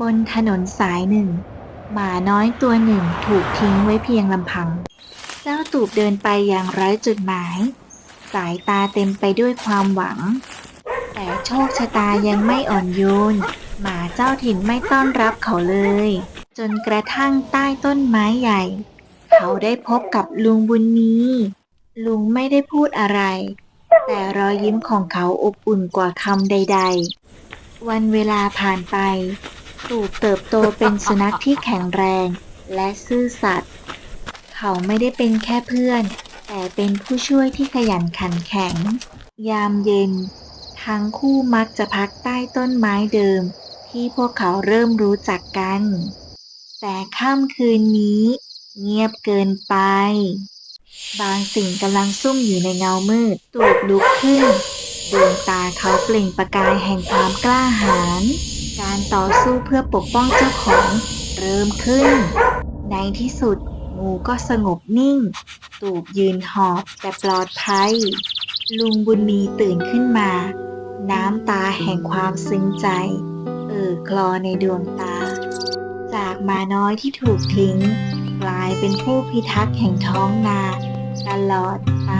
บนถนนสายหนึ่ง หมาน้อยตัวหนึ่งถูกทิ้งไว้เพียงลำพัง เจ้าตูบเดินไปอย่างไร้จุดหมาย สายตาเต็มไปด้วยความหวัง แต่โชคชะตายังไม่อ่อนโยน หมาเจ้าถิ่นไม่ต้อนรับเขาเลย จนกระทั่งใต้ต้นไม้ใหญ่ เขาได้พบกับลุงบุญมี ลุงไม่ได้พูดอะไร แต่รอยยิ้มของเขาอบอุ่นกว่าคำใด ๆ วันเวลาผ่านไป ตูบเติบโตเป็นสุนัขที่แข็งแรงและซื่อสัตย์ เขาไม่ได้เป็นแค่เพื่อน แต่เป็นผู้ช่วยที่ขยันขันแข็ง ยามเย็น ทั้งคู่มักจะพักใต้ต้นไม้เดิม ที่พวกเขาเริ่มรู้จักกัน แต่ค่ำคืนนี้ เงียบเกินไป บางสิ่งกำลังซุ่มอยู่ในเงามืดตูบลุกขึ้นดวงตาเขาเปล่งประกายแห่งความกล้าหาญ การต่อสู้เพื่อปกป้องเจ้าของเริ่มขึ้น ในที่สุดงูก็สงบนิ่ง ตูบยืนหอบแต่ปลอดภัย ลุงบุญมีตื่นขึ้นมา น้ำตาแห่งความซึ้งใจ เอ่อคลอในดวงตา จากมาน้อยที่ถูกทิ้ง กลายเป็นผู้พิทักษ์แห่งท้องนา ตลอดไป